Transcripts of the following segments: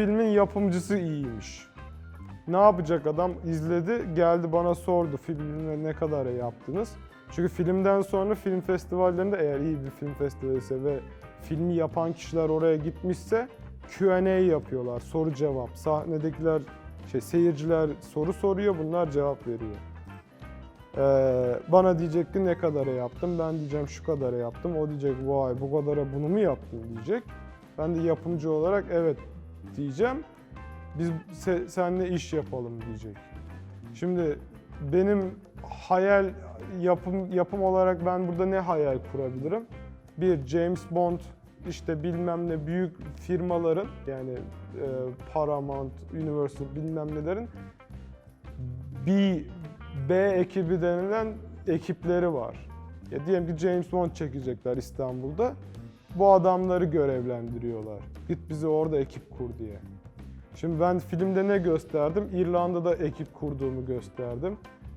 Filmin yapımcısı iyiymiş. Ne yapacak adam? İzledi, geldi bana sordu filmine ne kadar yaptınız? Çünkü filmden sonra film festivallerinde eğer iyi bir film festivali ise ve filmi yapan kişiler oraya gitmişse Q&A yapıyorlar, soru cevap. Sahnedekiler, şey seyirciler soru soruyor, bunlar cevap veriyor. Ee, bana diyecek ki ne kadara yaptım, ben diyeceğim şu kadara yaptım. O diyecek vay bu kadara bunu mu yaptın diyecek. Ben de yapımcı olarak evet diyeceğim. Biz se- seninle iş yapalım diyecek. Şimdi benim hayal yapım yapım olarak ben burada ne hayal kurabilirim? Bir James Bond işte bilmem ne büyük firmaların yani e, Paramount, Universal bilmem nelerin B, B ekibi denilen ekipleri var. Ya diyelim ki James Bond çekecekler İstanbul'da. Bu adamları görevlendiriyorlar. Git bize orada ekip kur diye. Şimdi ben filmde ne gösterdim? İrlanda'da ekip kurduğumu gösterdim.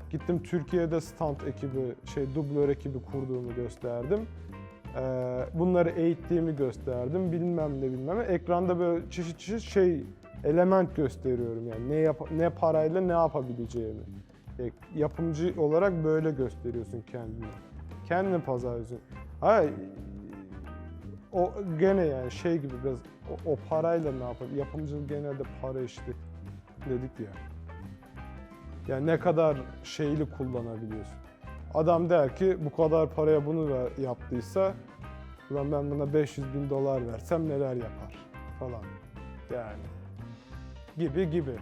Gittim Türkiye'de stand ekibi, şey dublör ekibi kurduğumu gösterdim. Ee, bunları eğittiğimi gösterdim. Bilmem ne bilmem ne. Ekranda böyle çeşit çeşit şey element gösteriyorum yani ne yap ne parayla ne yapabileceğimi. E, yapımcı olarak böyle gösteriyorsun kendini. Kendini pazarlıyorsun. Ha o gene yani şey gibi biraz o, o parayla ne yapar? Yapımcılık genelde para işte dedik ya. Yani ne kadar şeyli kullanabiliyorsun. Adam der ki bu kadar paraya bunu ver, yaptıysa ulan ben buna 500 bin dolar versem neler yapar falan. Yani gibi gibi.